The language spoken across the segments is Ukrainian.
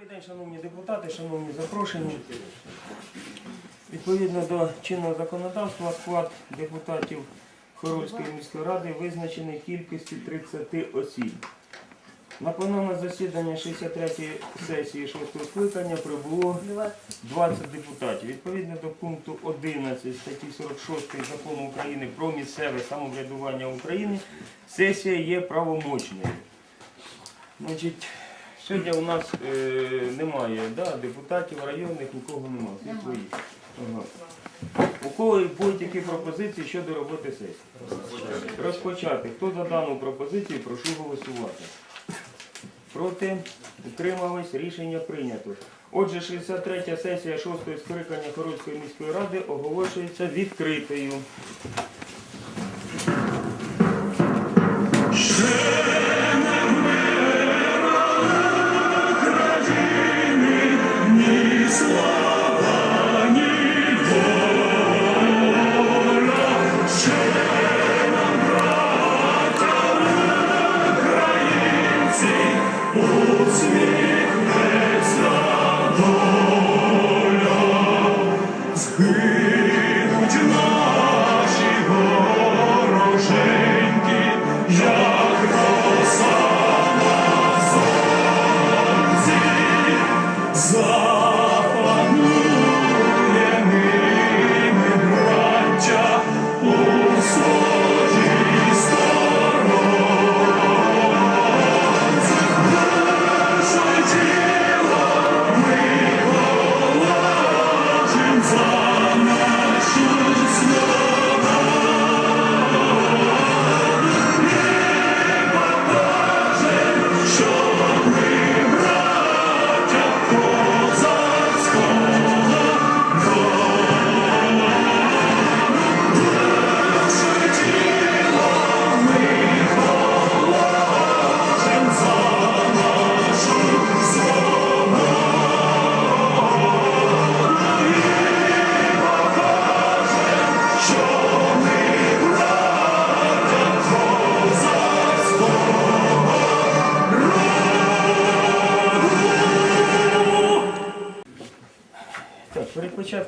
Добрий день, шановні депутати, шановні запрошені. Відповідно до чинного законодавства, склад депутатів Хорольської міської ради визначений кількістю 30 осіб. На пленарне засідання 63-ї сесії 6 скликання прибуло 20 депутатів. Відповідно до пункту 11 статті 46 закону України про місцеве самоврядування України, сесія є правомочною. Значить, сьогодні у нас е, немає да, депутатів районних, нікого немає, всі свої. Ага. У кого будуть які пропозиції щодо роботи сесії? Розпочати. Хто за дану пропозицію, прошу голосувати. Проти? Утримались? Рішення прийнято. Отже, 63-я сесія 6-ї скликання Хорольської міської ради оголошується відкритою.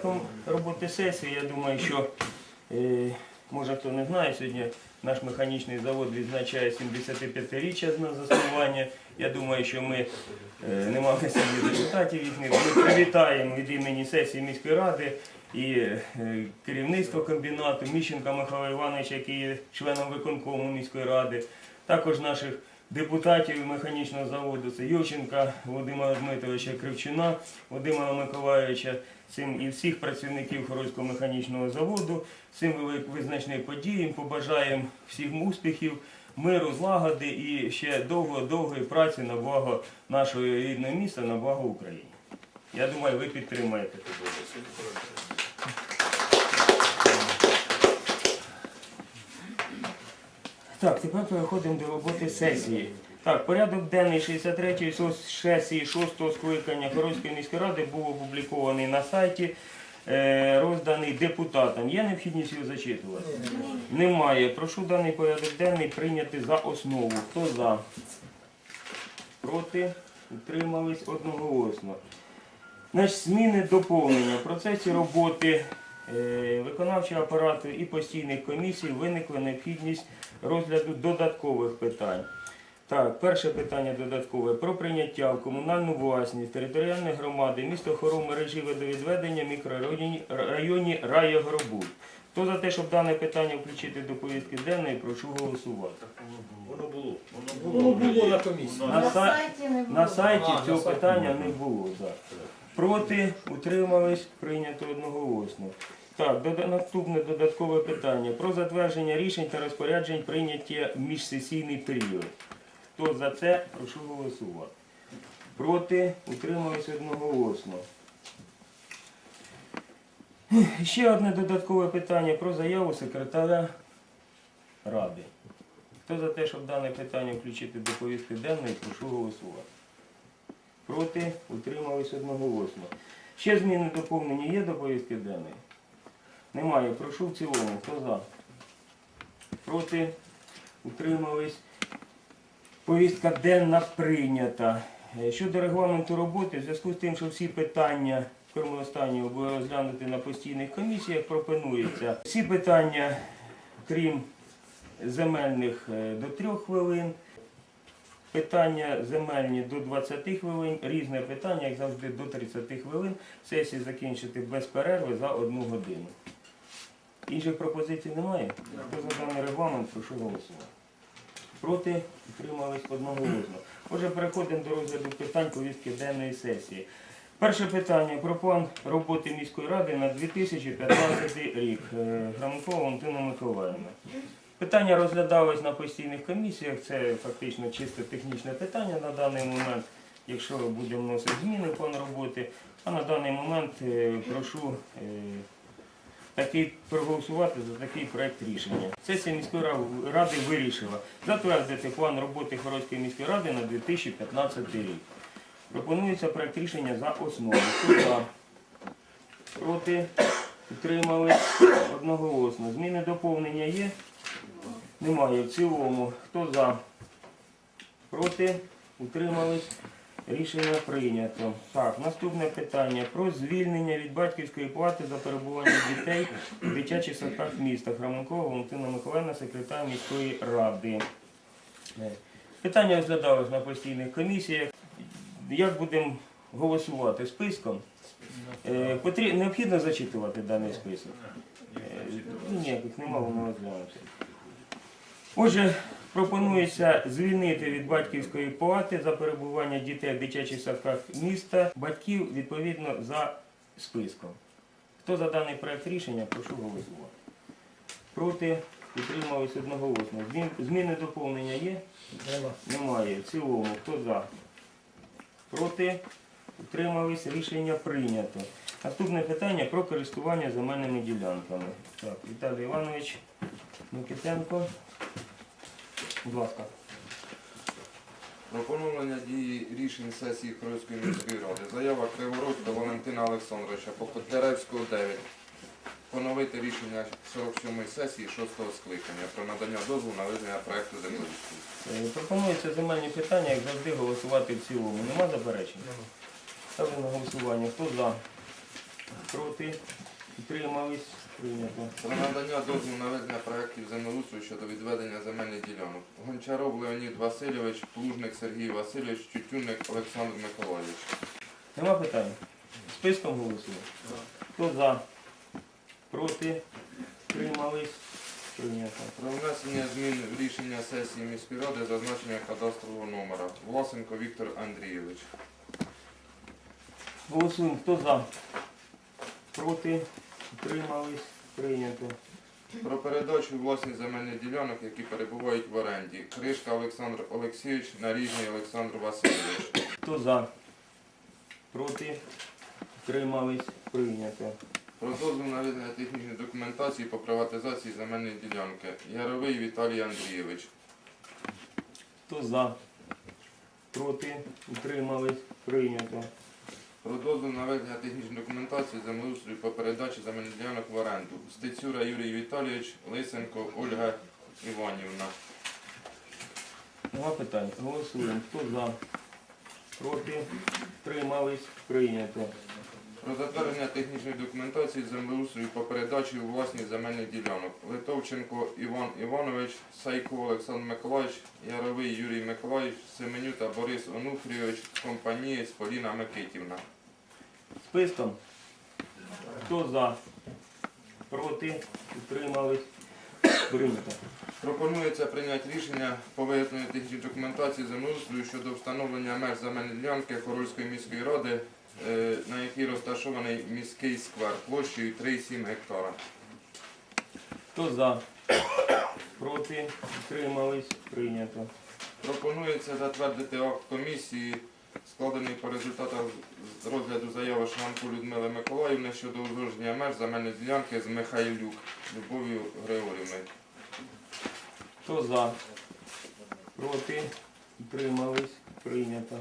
Початком роботи сесії, я думаю, що е, може хто не знає, сьогодні наш механічний завод відзначає 75-річчя з на заснування. Я думаю, що ми е, нема сьогодні депутатів їхніх. Ми привітаємо від імені сесії міської ради і е, керівництво комбінату Міщенка Михайла Івановича, який є членом виконкому міської ради, також наших депутатів механічного заводу, це Йовченка Володимира Дмитровича Кривчуна, Володимира Миколаївича, цим і всіх працівників Хорольського механічного заводу. Цим визначним подіям побажаємо всім успіхів, миру, злагоди і ще довго-довгої праці на благо нашого рідного міста, на благо України. Я думаю, ви підтримаєте. Так, тепер переходимо до роботи сесії. Так, порядок денний 63-ї сесії 6-го скликання Хорольської міської ради був опублікований на сайті, е, розданий депутатам. Є необхідність його зачитувати? Немає. Прошу даний порядок денний прийняти за основу. Хто за? Проти? Утримались одноголосно. Значить, зміни доповнення. В процесі роботи е, виконавчого апарату і постійних комісій виникла необхідність розгляду додаткових питань. Так, перше питання додаткове про прийняття в комунальну власність територіальної громади місто Хором мережі водовідведення мікрорайоні районі Раєгробуд. Хто за те, щоб дане питання включити до повістки денної, прошу голосувати. Воно було. Воно було на комісії. На, са- сайті не було. на сайті А, на цього сайті питання не було. Так. Проти утримались прийнято одноголосно. Так, наступне додаткове питання про затвердження рішень та розпоряджень прийняття в міжсесійний період. Хто за це, прошу голосувати. Проти утримались одноголосно. Ще одне додаткове питання про заяву секретаря Ради. Хто за те, щоб дане питання включити до повістки денної, прошу голосувати. Проти утримались одноголосно. Ще зміни доповнення є до повістки денної? Немає. Прошу в цілому. Хто за? Проти утримались. Повістка денна прийнята. Е, Щодо регламенту роботи, в зв'язку з тим, що всі питання, останнього, були розглянути на постійних комісіях, пропонується всі питання, крім земельних, е, до 3 хвилин, питання земельні до 20 хвилин, різне питання, як завжди, до 30 хвилин. Сесію закінчити без перерви за одну годину. Інших пропозицій немає? Хто за даний регламент, прошу голосувати. Проти утримались одноголосно. Отже, переходимо до розгляду питань повістки денної сесії. Перше питання про план роботи міської ради на 2015 рік. Е, Грамкова Валентина Миколаївна. Питання розглядалось на постійних комісіях. Це фактично чисто технічне питання на даний момент, якщо будемо вносити зміни в план роботи. А на даний момент е, прошу е, такий проголосувати за такий проект рішення. Сесія міської ради вирішила затвердити план роботи Хорольської міської ради на 2015 рік. Пропонується проект рішення за основу. Хто за? Проти? Утримали? Одноголосно. Зміни доповнення є? Немає. В цілому. Хто за? Проти? Утримались? Рішення прийнято. Так, наступне питання про звільнення від батьківської плати за перебування дітей в дитячих садках міста. Храменкова Валентина Миколаївна, секретар міської ради. Е, Питання розглядалось на постійних комісіях. Як будемо голосувати списком? Е, потрі- Необхідно зачитувати даний список. Е, Ніяких нема, воно розглянувся. Отже, пропонується звільнити від батьківської плати за перебування дітей в дитячих садках міста батьків відповідно за списком. Хто за даний проект рішення, прошу голосувати. Проти підтримались одноголосно. Зміни доповнення є? Немає. В цілому. Хто за? Проти? Утримались. Рішення прийнято. Наступне питання про користування земельними ділянками. Так, Віталій Іванович Микитенко. Будь ласка. Про поновлення дії рішень сесії Хорольської міської ради. Заява Криворучка Валентина Олександровича по Котляревського 9. Поновити рішення 47-ї сесії 6-го скликання про надання дозволу на визнання проекту землеустрою. Е, Пропонується земельні питання, як завжди, голосувати в цілому. Нема заперечень? Ставлю на голосування. Хто за? Проти? Утримались? Прийнято. Про надання дозволу на визнання проектів землеустрою щодо відведення земельних ділянок. Гончаров Леонід Васильович, Плужник Сергій Васильович, Тютюнник Олександр Миколаївич. Нема питань? Списком голосуємо. Хто за? Проти? Утримались? Прийнято. Про внесення змін в рішення сесії міської ради зазначення кадастрового номера. Власенко Віктор Андрійович. Голосуємо. Хто за? Проти? Утримались? Прийнято. Про передачу власних земельних ділянок, які перебувають в оренді. Кришка Олександр Олексійович, Наріжний Олександр Васильович. Хто за? Проти? Утримались? Прийнято. Про дозвіл на видання технічної документації по приватизації земельної ділянки. Яровий Віталій Андрійович. Хто за? Проти? Утримались? Прийнято. Про дозвіл на ведення технічної документації землеустрою по передачі земельних ділянок в оренду. Стецюра Юрій Віталійович, Лисенко Ольга Іванівна. Нема питань. Голосуємо. Хто за? Проти? Тримались? Прийнято. Про затвердження технічної документації землеустрою по передачі у власність земельних ділянок. Литовченко Іван Іванович, Сайко Олександр Миколаївич, Яровий Юрій Миколаївич, Семенюта Борис Онуфрійович, компанієць Поліна Микитівна. Списком. Хто за? Проти? Утримались? Прийнято. Пропонується прийняти рішення по виготовленню технічної документації землеустрою щодо встановлення меж земельної ділянки Хорольської міської ради, на якій розташований міський сквер площею 3,7 гектара. Хто за? Проти? Утримались? Прийнято. Пропонується затвердити акт комісії, складений по результатах розгляду заяви Шманку Людмили Миколаївни щодо узгодження меж земельної ділянки з Михайлюк Любов'ю Григорівною. Хто за? Проти? Утримались? Прийнято.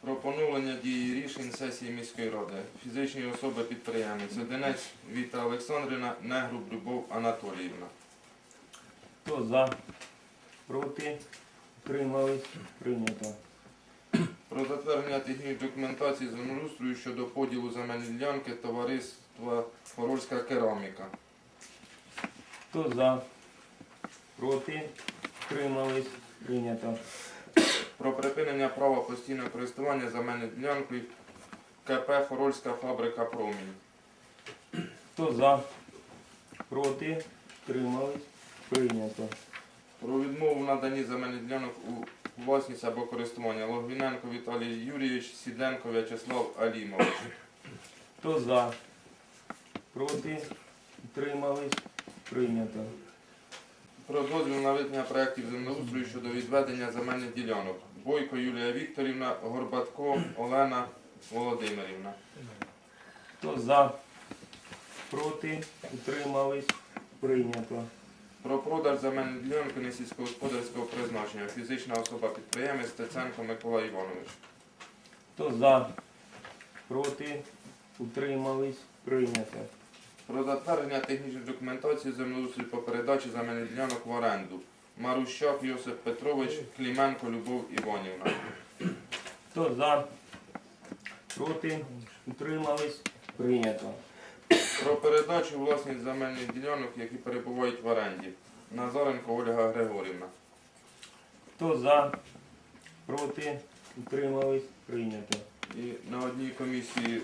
Про поновлення дії рішень сесії міської ради. Фізичні особи підприємець. Одинець Віта Олександрівна, Негруб Любов Анатоліївна. Хто за? Проти? Утримались? Прийнято. Про Про затвердження технічної документації землеустрою щодо поділу земельної ділянки товариства Хорольська кераміка. Хто за? Проти? Утримались? Прийнято. Про припинення права постійного користування земельною ділянкою КП Хорольська фабрика Промінь. Хто за? Проти? Утримались? Прийнято. Про відмову в наданні земельних ділянок у власність або користування Логвіненко Віталій Юрійович, Сіденко В'ячеслав Алімович. Хто за? Проти? Утримались? Прийнято. Про дозвіл на визнання проєктів землеустрою щодо відведення земельних ділянок. Бойко Юлія Вікторівна, Горбатко Олена Володимирівна. Хто за? Проти? Утримались? Прийнято. Про продаж земельної ділянки несільськогосподарського призначення. Фізична особа підприємець Стеценко Микола Іванович. Хто за? Проти? Утримались? Прийнято. Про затвердження технічної документації землеустрою по передачі земельних ділянок в оренду. Марущак Йосип Петрович, Кліменко Любов Іванівна. Хто за? Проти? Утримались? Прийнято. Про передачу власних земельних ділянок, які перебувають в оренді. Назаренко Ольга Григорівна. Хто за? Проти? Утримались? Прийнято. І на одній комісії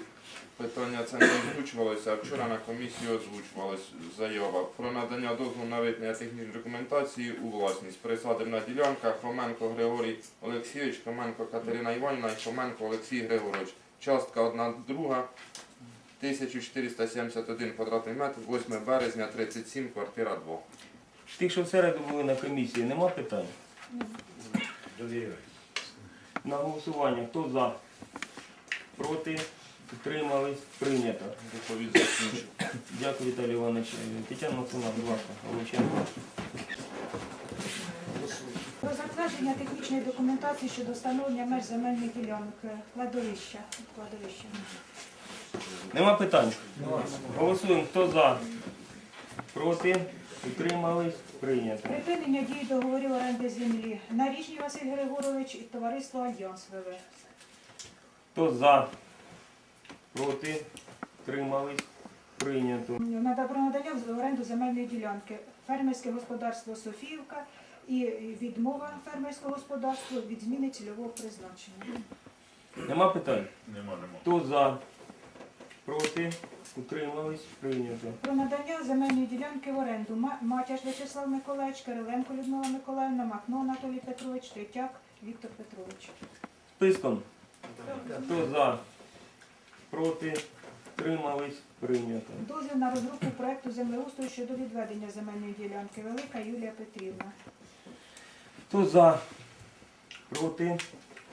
питання це не озвучувалося, а вчора на комісії озвучувалась заява про надання дозволу на визнання технічної документації у власність. Присадибна ділянка Хоменко Григорій Олексійович, Хоменко Катерина Іванівна і Хоменко Олексій Григорович. Частка одна друга 1471 квадратний метр, 8 березня 37, квартира 2. Тих, що в середу були на комісії, нема питань? Довіряю. На голосування. Хто за? Проти? Утримались? Прийнято. Доповідь закінчив. Дякую, Віталій Іванович. Тетяна Максимовна, будь ласка, Головченко. Про затвердження технічної документації щодо встановлення меж земельних ділянок е, кладовища. кладовища. Нема питань? Голосуємо. Хто за? Проти? Утримались? Прийнято. Припинення дії договорів оренди землі. Наріжній Василь Григорович і товариство Альянс ВВ. Хто за? Проти? Утримались? Прийнято. Надо про надання в оренду земельної ділянки. Фермерське господарство Софіївка і відмова фермерського господарства від зміни цільового призначення. Нема питань? Нема, нема. Хто за? Проти? Утримались? Прийнято. Про надання земельної ділянки в оренду. Ма- Матяш Вячеслав Миколаївич, Кириленко Людмила Миколаївна, Махно Анатолій Петрович, Третяк Віктор Петрович. Списком. Хто за? Проти? Утримались? Прийнято. Дозвіл на розробку проекту землеустрою щодо відведення земельної ділянки. Велика Юлія Петрівна. Хто за? Проти?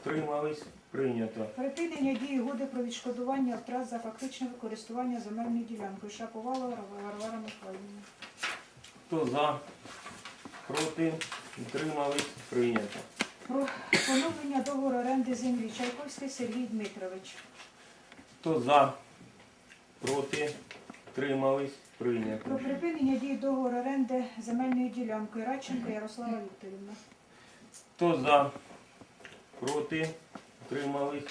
Утримались? Прийнято. Припинення дії угоди про відшкодування втрат за фактичне використання земельною ділянкою. Шаповала Варвара Михайлівна. Хто за? Проти? Утримались? Прийнято. Про поновлення договору оренди землі. Чайковський Сергій Дмитрович. Хто за? Проти? Утримались? Про припинення дії договору оренди земельною ділянкою. Радченко Ярослава Вікторівна. Хто за? Проти? Утримались?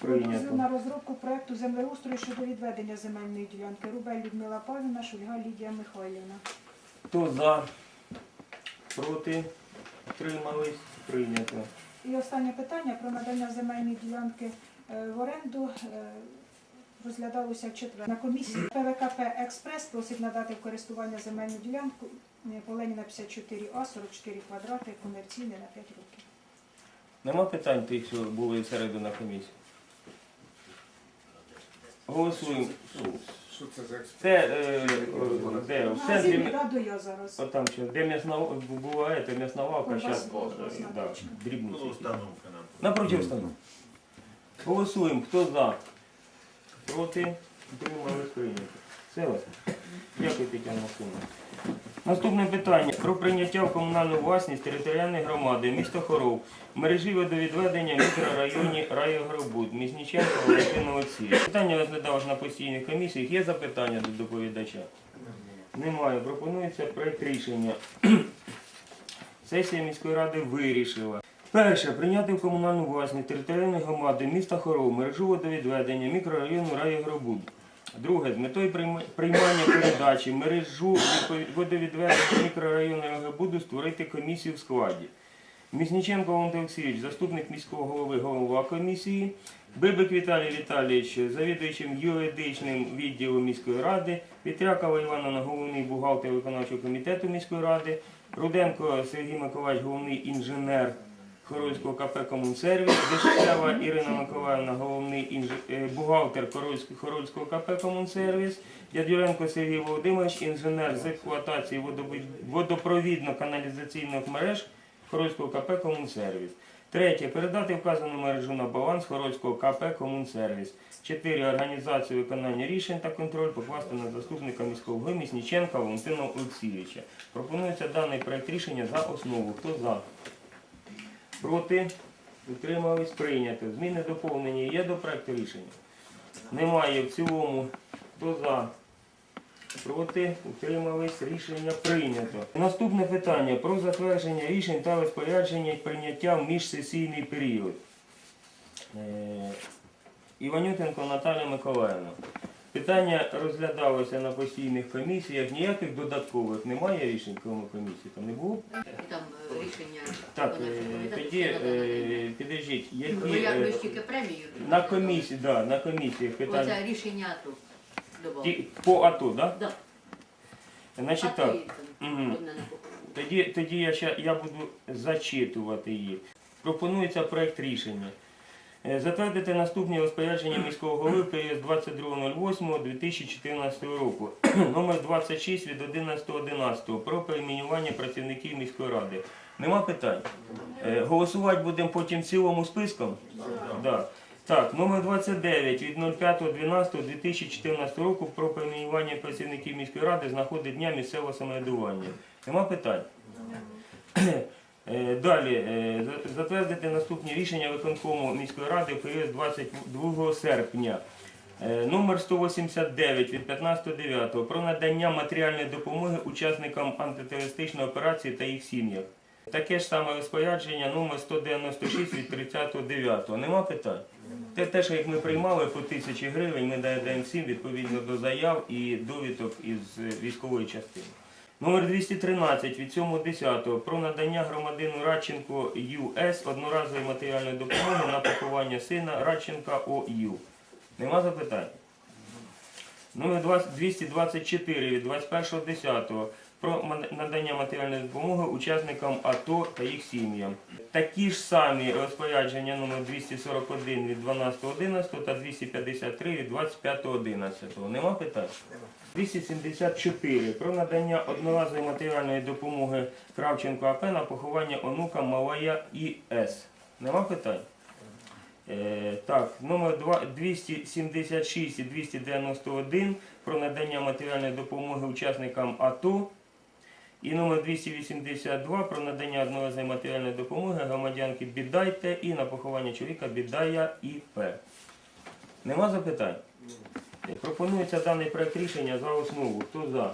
Про дозвіл Прийнято. на розробку проекту землеустрою щодо відведення земельної ділянки. Рубель Людмила Павлівна, Шульга Лідія Михайлівна. Хто за? Проти? Утримались? Прийнято. І останнє питання про надання земельної ділянки е, в оренду е, розглядалося в четвер. На комісії ПВКП Експрес просить надати в користування земельну ділянку е, по Леніна 54А, 44 квадрати, комерційне на 5 років. Нема питань тих, що були в середу на комісії? Голосуємо. Що це за Це е, е, де? В Магазин центрі. «Раду» я зараз. Отам що, де м'ясна буває, це м'ясна лавка, зараз Ковбасна да, дрібниці. Ну, установка нам. Напроти установки. Голосуємо. Хто за? Проти? Утримали прийнято. Все. ось. Дякую, Тетяна Максимовна. Наступне питання про прийняття в комунальну власність територіальної громади міста Хоров мережі водовідведення в мікрорайоні Райогробуд Мізніченко Валентин Олексійович. Питання розглядалось на постійних комісіях. Є запитання до доповідача? Немає. Пропонується проект рішення. Сесія міської ради вирішила Перше. Прийняти в комунальну власність територіальної громади міста Хоров мережу водовідведення мікрорайону Раєгробуд. Друге. З метою приймання передачі мережу водовідведення мікрорайону Раєгробуду створити комісію в складі. Місніченко Валентин Олексійович, заступник міського голови, голова комісії, Бибик Віталій Віталійович, завідуючим юридичним відділом міської ради, Петрякова Івановна, головний бухгалтер виконавчого комітету міської ради, Руденко Сергій Миколаївич, головний інженер Хорольського КП Комунсервіс, Дешева Ірина Миколаївна, головний інж- е, бухгалтер Хорольськ- Хорольського КП Комунсервіс, Дядюленко Сергій Володимирович, інженер з експлуатації водопровідно-каналізаційних мереж Хорольського КП Комунсервіс. Третє. Передати вказану мережу на баланс Хорольського КП Комунсервіс. Чотири. Організацію виконання рішень та контроль покласти на заступника міського голови Місніченка Валентина Олексійовича. Пропонується даний проект рішення за основу. Хто за? Проти? Утримались? Прийнято. Зміни доповнення є до проекту рішення? Немає. В цілому. Хто за? Проти? Утримались? Рішення прийнято. Наступне питання про затвердження рішень та розпорядження прийняття в міжсесійний період. Е, Іванютенко Наталя Миколаївна. Питання розглядалося на постійних комісіях. Ніяких додаткових немає рішень, крім комісії. Там не було? Там е, Так, е, тоді е, підождіть, Ну які як ви е, ж тільки премію? на комісії, да, на комісіях питання Оце рішення тут. Ті- по АТО, да? Да. Значить так. Мгм. Тоді, тоді я, ще, я буду зачитувати її. Пропонується проект рішення. Е, Затвердити наступні розпорядження міського голови період з 22.08.2014 року. Номер 26 від 11.11 про перейменування працівників міської ради. Нема питань? Е, Голосувати будемо потім цілому списком? Да. Так, номер 29 від 05.12.2014 року про перейменування працівників міської ради знаходить дня місцевого самоврядування. Нема питань? Е, Далі е, за- затвердити наступні рішення виконкому міської ради період 22 серпня. Е, Номер 189 від 15.09 про надання матеріальної допомоги учасникам антитерористичної операції та їх сім'ях. Таке ж саме розпорядження номер 196 від 30.09. Нема питань? Те, що як ми приймали по тисячі гривень, ми даємо всім відповідно до заяв і довідок із військової частини. Номер 213 від 7.10 про надання громадину Радченко ЮС одноразової матеріальної допомоги на поховання сина Радченка ОЮ. Нема запитань? Номер 20 224 від 21.10 про надання матеріальної допомоги учасникам АТО та їх сім'ям. Такі ж самі розпорядження номер 241 від 12.11 та 253 від 25.11. Нема питань? 274 про надання одноразової матеріальної допомоги Кравченко АП на поховання онука Малая ІС. Нема питань? Е, так, номер два- 276 і 291 про надання матеріальної допомоги учасникам АТО. І номер 282 про надання одноразової матеріальної допомоги громадянки Бідайте і на поховання чоловіка Бідая ІП. Нема запитань? Пропонується даний проект рішення за основу. Хто за?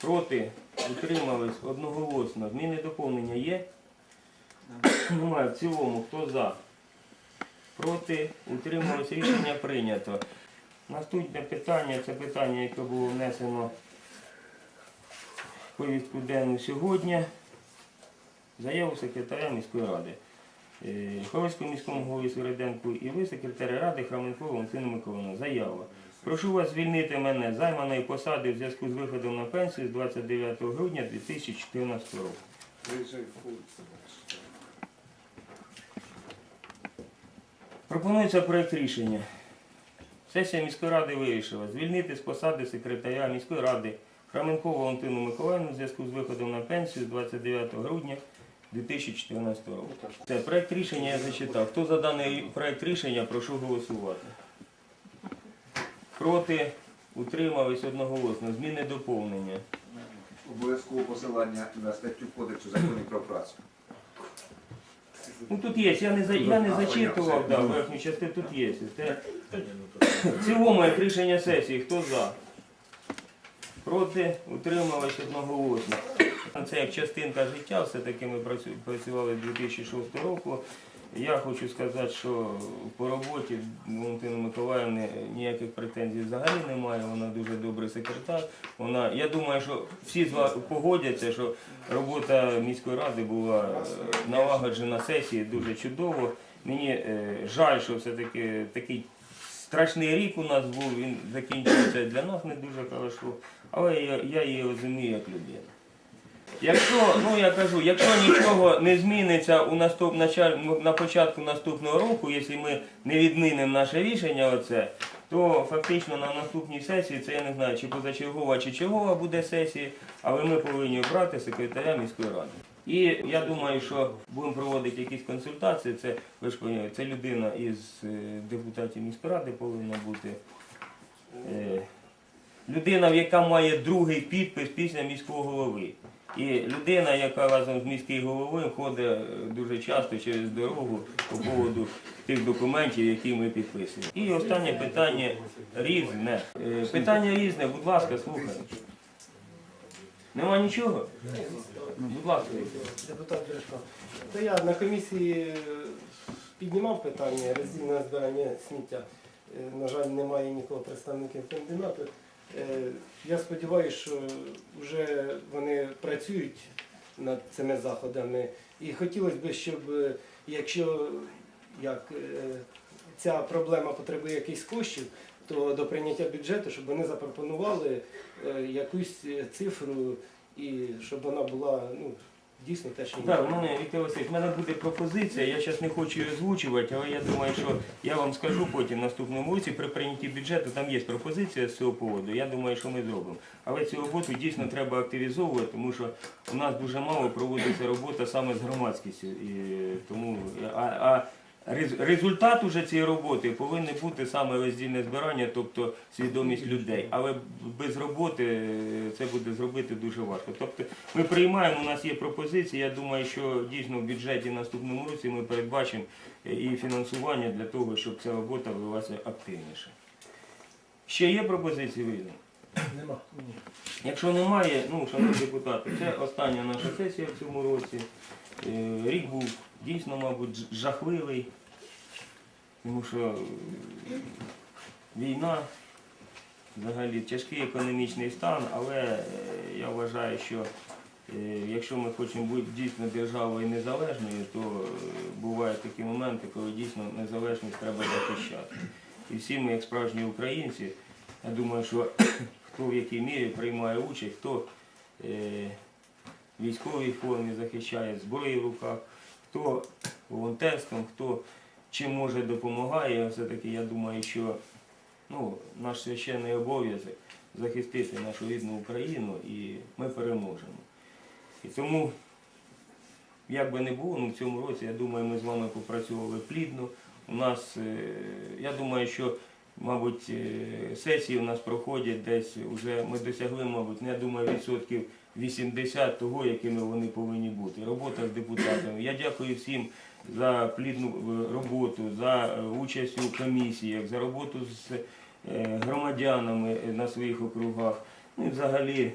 Проти? Утримались одноголосно. Зміни доповнення є? Немає. В цілому. Хто за? Проти? Утримались. Рішення прийнято. Наступне питання це питання, яке було внесено повістку денну сьогодні. Заяву секретаря міської ради. Е, міському голові Свириденку і ви, секретаря ради Храменко Валентина Миколаївна. Заява. Прошу вас звільнити мене займаної посади в зв'язку з виходом на пенсію з 29 грудня 2014 року. Пропонується проект рішення. Сесія міської ради вирішила звільнити з посади секретаря міської ради Храменко Валентину Миколаївну в зв'язку з виходом на пенсію з 29 грудня 2014 року. Це проект рішення я зачитав. Хто за даний проект рішення, прошу голосувати. Проти утримались одноголосно. Зміни доповнення. Обов'язково посилання на статтю Кодексу законів про працю. Ну тут є, я не, за- я не зачитував, да, верхню частину тут є. Це В цілому як рішення сесії, хто за? Проти, утримались одноголосно. Це як частинка життя, все-таки ми працю- працювали 2006 року. Я хочу сказати, що по роботі Валентини Миколаївни ніяких претензій взагалі немає. Вона дуже добрий секретар. Вона, я думаю, що всі з вас погодяться, що робота міської ради була е, налагоджена сесії дуже чудово. Мені е, жаль, що все-таки такий страшний рік у нас був, він закінчується для нас не дуже хорошо, але я, я її розумію як людину. Якщо, ну я кажу, якщо нічого не зміниться у наступ, на початку наступного року, якщо ми не відмінимо наше рішення, оце, то фактично на наступній сесії, це я не знаю, чи позачергова, чи чергова буде сесія, але ми повинні обрати секретаря міської ради. І я думаю, що будемо проводити якісь консультації. Це ви ж розумієте, це людина із е, депутатів міської ради повинна бути. Е, Людина, яка має другий підпис після міського голови. І людина, яка разом з міським головою ходить е, дуже часто через дорогу по поводу тих документів, які ми підписуємо. І останнє питання різне. Питання різне, будь ласка, слухай. Нема нічого? Будь ласка. Депутат Бережко. То я на комісії е, піднімав питання роздільного збирання сміття. Е, На жаль, немає нікого представників комбінату. Е, Я сподіваюся, що вже вони працюють над цими заходами. І хотілося б, щоб якщо як, ця проблема потребує якихось коштів, то до прийняття бюджету, щоб вони запропонували е, якусь е, цифру і щоб вона була ну, дійсно те, що Так, в мене, Віктор Васильович, в мене буде пропозиція, я зараз не хочу її озвучувати, але я думаю, що я вам скажу потім наступному році при прийнятті бюджету, там є пропозиція з цього поводу, я думаю, що ми зробимо. Але цю роботу дійсно треба активізовувати, тому що у нас дуже мало проводиться робота саме з громадськістю. І тому, а, а результат уже цієї роботи повинен бути саме роздільне збирання, тобто свідомість людей. Але без роботи е, це буде зробити дуже важко. Тобто ми приймаємо, у нас є пропозиції. Я думаю, що дійсно в бюджеті наступному році ми передбачимо е, і фінансування для того, щоб ця робота велася активніше. Ще є пропозиції вийде? Нема. Якщо немає, ну, шановні депутати, це остання наша сесія в цьому році. Е, Рік був дійсно, мабуть, жахливий, тому що е, війна, взагалі тяжкий економічний стан, але е, я вважаю, що якщо ми хочемо бути дійсно державою незалежною, то бувають такі моменти, коли дійсно незалежність треба захищати. І всі ми, як справжні українці, я думаю, що хто в якій мірі приймає участь, хто військовій формі захищає зброю в руках, хто волонтерством, хто чим може допомагає. Все-таки я думаю, що ну, наш священний обов'язок захистити нашу рідну Україну і ми переможемо. І тому, як би не було, ну, в цьому році, я думаю, ми з вами попрацювали плідно. У нас, е, я думаю, що мабуть, е, сесії у нас проходять десь вже ми досягли, мабуть, ну, я думаю, відсотків 80 того, якими вони повинні бути. Робота з депутатами. Я дякую всім за плідну е, роботу, за е, участь у комісіях, за роботу з е, громадянами на своїх округах. Ну і взагалі.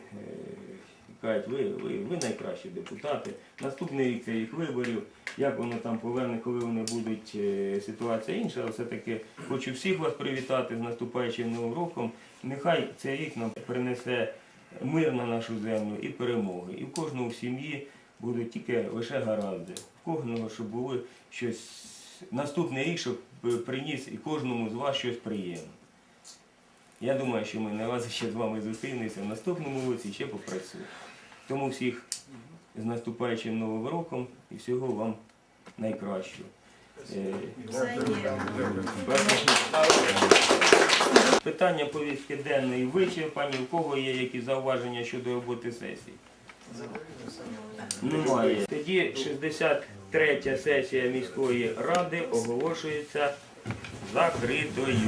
Кажуть, ви, ви, ви найкращі депутати. Наступний рік це їх виборів. Як воно там поверне, коли вони будуть, ситуація інша, все-таки хочу всіх вас привітати з наступаючим новим роком. Нехай цей рік нам принесе мир на нашу землю і перемоги. І в кожного в сім'ї будуть тільки лише гаразди. В кожного, щоб було щось наступний рік, щоб е, приніс і кожному з вас щось приємне. Я думаю, що ми не раз ще з вами зустрінемося в наступному році ще попрацюємо. Тому всіх з наступаючим новим роком і всього вам найкращого. Е, Питання повістки денної вичерпані. У кого є якісь зауваження щодо роботи сесії? Немає. Тоді 63 сесія міської ради оголошується закритою.